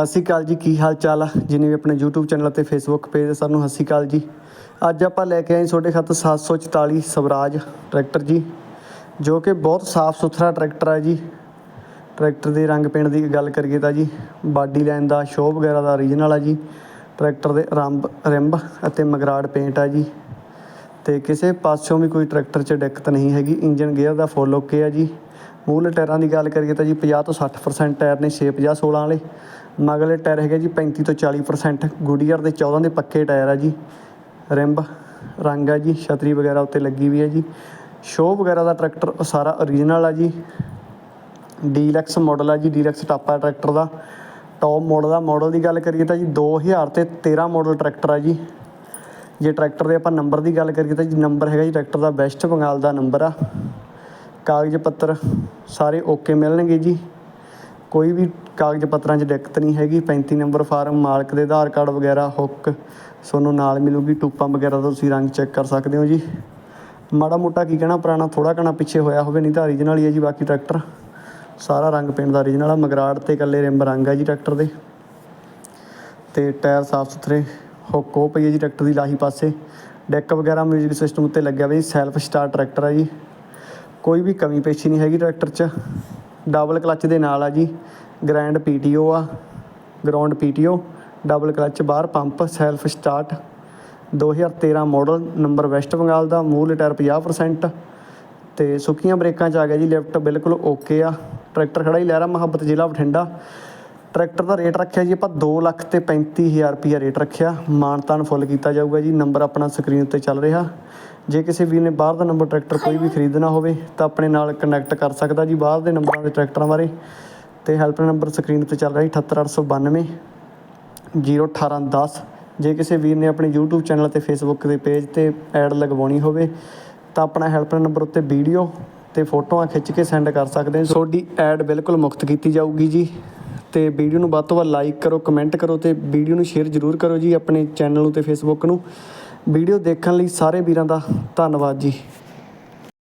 ਸਤਿ ਸ਼੍ਰੀ ਅਕਾਲ ਜੀ, ਕੀ ਹਾਲ ਚਾਲ ਆ? ਜਿਨੇ ਵੀ ਆਪਣੇ YouTube ਚੈਨਲ ਤੇ Facebook ਪੇਜ ਤੇ ਸਾਨੂੰ ਸਤਿ ਸ਼੍ਰੀ ਅਕਾਲ ਜੀ। ਅੱਜ ਆਪਾਂ ਲੈ ਕੇ ਆਏ ਤੁਹਾਡੇ ਖਾਤਰ 744 ਸਵਰਾਜ ਟਰੈਕਟਰ ਜੀ, ਜੋ ਕਿ ਬਹੁਤ ਸਾਫ਼ ਸੁਥਰਾ ਟਰੈਕਟਰ ਹੈ ਜੀ। ਟਰੈਕਟਰ ਦੇ ਰੰਗ ਪੇਂਟ ਦੀ ਗੱਲ ਕਰੀਏ ਤਾਂ ਜੀ, ਬਾਡੀ ਲਾਈਨ ਦਾ ਸ਼ੋਅ ਵਗੈਰਾ ਦਾ ਓਰੀਜਨਲ ਆ ਜੀ। ਟਰੈਕਟਰ ਦੇ ਰੰਬ, ਰਿੰਬ ਅਤੇ ਮਗਰਾੜ ਪੇਂਟ ਆ ਜੀ। ਤੇ ਕਿਸੇ ਪਾਸਿਓਂ ਵੀ ਕੋਈ ਟਰੈਕਟਰ 'ਚ ਦਿੱਕਤ ਨਹੀਂ ਹੈਗੀ ਇੰਜਨ ਗੇਅਰ ਦਾ ਫੁੱਲ ਓਕੇ ਆ ਜੀ। ਮੂਹਰਲੇ ਟਾਇਰਾਂ ਦੀ ਗੱਲ ਕਰੀਏ ਤਾਂ ਜੀ 50 ਤੋਂ 60% ਟਾਇਰ ਨੇ 6 50 16 ਵਾਲੇ। ਮਗਰਲੇ ਟਾਇਰ ਹੈਗੇ ਜੀ 35 ਤੋਂ 40% ਗੁਡੀਅਰ ਦੇ 14 ਦੇ ਪੱਕੇ ਟਾਇਰ ਆ ਜੀ। ਰਿੰਬ, ਰੰਗ ਆ ਜੀ, ਛਤਰੀ ਵਗੈਰਾ ਉੱਤੇ ਲੱਗੀ ਵੀ ਹੈ ਜੀ। ਸ਼ੋਅ ਵਗੈਰਾ ਦਾ ਟਰੈਕਟਰ ਉਹ ਸਾਰਾ ਓਰੀਜਨਲ ਆ ਜੀ। ਡੀਲੈਕਸ ਮਾਡਲ ਆ ਜੀ, ਡੀਲੈਕਸ ਟਾਪਾ ਟਰੈਕਟਰ ਦਾ। ਟੌਪ ਮਾਡਲ ਦਾ ਮਾਡਲ ਦੀ ਗੱਲ ਕਰੀਏ ਤਾਂ ਜੀ 2000 ਤੇ 13 ਮਾਡਲ ਟਰੈਕਟਰ ਆ ਜੀ। ਜੇ ਟਰੈਕਟਰ ਦੇ ਆਪਾਂ ਨੰਬਰ ਦੀ ਗੱਲ ਕਰੀਏ ਤਾਂ ਜੀ ਨੰਬਰ ਹੈਗਾ ਜੀ ਟਰੈਕਟਰ ਦਾ ਵੈਸਟ ਬੰਗਾਲ ਦਾ ਨੰਬਰ ਆ। ਕਾਗਜ਼ ਪੱਤਰ ਸਾਰੇ ਓਕੇ ਮਿਲਣਗੇ ਜੀ। ਕੋਈ ਵੀ ਕਾਗਜ਼ ਪੱਤਰਾਂ 'ਚ ਦਿੱਕਤ ਨਹੀਂ ਹੈਗੀ। 35 ਨੰਬਰ ਫਾਰਮ ਮਾਲਕ ਦੇ ਆਧਾਰ ਕਾਰਡ ਵਗੈਰਾ ਹੁੱਕ ਤੁਹਾਨੂੰ ਨਾਲ ਮਿਲੂਗੀ। ਟੂਪਾਂ ਵਗੈਰਾ ਦਾ ਤੁਸੀਂ ਰੰਗ ਚੈੱਕ ਕਰ ਸਕਦੇ ਹੋ ਜੀ। ਮਾੜਾ ਮੋਟਾ ਕੀ ਕਹਿਣਾ, ਪੁਰਾਣਾ ਥੋੜਾ ਕਣਾ ਪਿੱਛੇ ਹੋਇਆ ਹੋਵੇ, ਨਹੀਂ ਤਾਂ ਓਰੀਜਨਲ ਹੀ ਹੈ ਜੀ ਬਾਕੀ ਟਰੈਕਟਰ ਸਾਰਾ ਰੰਗ ਪੇਂਟ ਦਾ ਓਰੀਜਨਲ ਆ, ਮਗਰਾੜ ਤੇ ਇਕੱਲੇ ਰਿੰਬ ਰੰਗ ਆ ਜੀ ਟਰੈਕਟਰ ਦੇ। ਤੇ ਟਾਇਰ ਸਾਫ਼ ਸੁਥਰੇ ਹੁੱਕ ਉਹ ਪਈ ਹੈ ਜੀ ਟਰੈਕਟਰ ਦੀ ਲਾਹੀ ਪਾਸੇ। ਡੈਕ ਵਗੈਰਾ ਮਿਊਜ਼ਿਕ ਸਿਸਟਮ ਉੱਤੇ ਲੱਗਿਆ ਹੋਇਆ ਜੀ ਸੈਲਫ ਸਟਾਰਟ ਟਰੈਕਟਰ ਆ ਜੀ। ਕੋਈ ਵੀ ਕਮੀ ਪੇਸ਼ੀ ਨਹੀਂ ਹੈਗੀ ਟਰੈਕਟਰ 'ਚ। ਡਬਲ ਕਲੱਚ ਦੇ ਨਾਲ ਆ ਜੀ। ਗ੍ਰੈਂਡ ਪੀਟੀਓ ਆ ਗਰਾਊਂਡ ਪੀਟੀਓ ਡਬਲ ਕਲੱਚ ਬਾਹਰ pump self start 2013 model number West Bengal ਦਾ ਮੂਲ ਟਾਇਰ 50% ਤੇ ਸੁੱਕੀਆਂ ਬ੍ਰੇਕਾਂ 'ਚ ਆ ਗਿਆ ਜੀ ਲਿਫਟ ਬਿਲਕੁਲ ਓਕੇ ਆ। ਟਰੈਕਟਰ ਖੜਾ ਹੀ ਲਹਿਰਾ ਮੁਹੱਬਤ ਜ਼ਿਲ੍ਹਾ ਬਠਿੰਡਾ। ਟਰੈਕਟਰ ਦਾ ਰੇਟ ਰੱਖਿਆ ਜੀ, ਆਪਾਂ 2 ਲੱਖ ਤੇ 35000 ਰੁਪਿਆ ਰੇਟ ਰੱਖਿਆ। ਮਾਨਤਾਨ ਫੁੱਲ ਕੀਤਾ ਜਾਊਗਾ ਜੀ, ਨੰਬਰ ਆਪਣਾ ਸਕਰੀਨ ਉੱਤੇ ਚੱਲ ਰਿਹਾ। ਜੇ ਕਿਸੇ ਵੀਰ ਨੇ ਬਾਹਰ ਦਾ ਨੰਬਰ ਟਰੈਕਟਰ ਕੋਈ ਵੀ ਖਰੀਦਣਾ ਹੋਵੇ, ਤਾਂ ਆਪਣੇ ਨਾਲ ਕਨੈਕਟ ਕਰ ਸਕਦਾ ਜੀ, ਬਾਹਰ ਦੇ ਨੰਬਰਾਂ ਦੇ ਟਰੈਕਟਰਾਂ ਬਾਰੇ। ਤੇ ਹੈਲਪਲਾਈਨ ਨੰਬਰ ਸਕਰੀਨ ਉੱਤੇ ਚੱਲ ਰਿਹਾ ਜੀ 78892 01810 ਜੇ ਕਿਸੇ ਵੀਰ ਨੇ ਆਪਣੇ YouTube ਚੈਨਲ ਤੇ Facebook ਦੇ ਪੇਜ ਤੇ ਐਡ ਲਗਵਾਉਣੀ ਹੋਵੇ, ਤਾਂ ਆਪਣਾ ਹੈਲਪਲਾਈਨ ਨੰਬਰ ਉੱਤੇ ਵੀਡੀਓ ਤੇ ਫੋਟੋਆਂ ਖਿੱਚ ਕੇ ਸੈਂਡ ਕਰ ਸਕਦੇ ਹੋ। ਤੁਹਾਡੀ ਐਡ ਬਿਲਕੁਲ ਮੁਫਤ ਕੀਤੀ ਜਾਊਗੀ ਜੀ। ਤੇ ਵੀਡੀਓ ਨੂੰ ਵੱਧ ਤੋਂ ਵੱਧ ਲਾਈਕ ਕਰੋ ਕਮੈਂਟ ਕਰੋ ਤੇ ਵੀਡੀਓ ਨੂੰ ਸ਼ੇਅਰ ਜ਼ਰੂਰ ਕਰੋ ਜੀ ਆਪਣੇ ਚੈਨਲ ਨੂੰ ਤੇ ਫੇਸਬੁੱਕ ਨੂੰ। ਵੀਡੀਓ ਦੇਖਣ ਲਈ ਸਾਰੇ ਵੀਰਾਂ ਦਾ ਧੰਨਵਾਦ ਜੀ।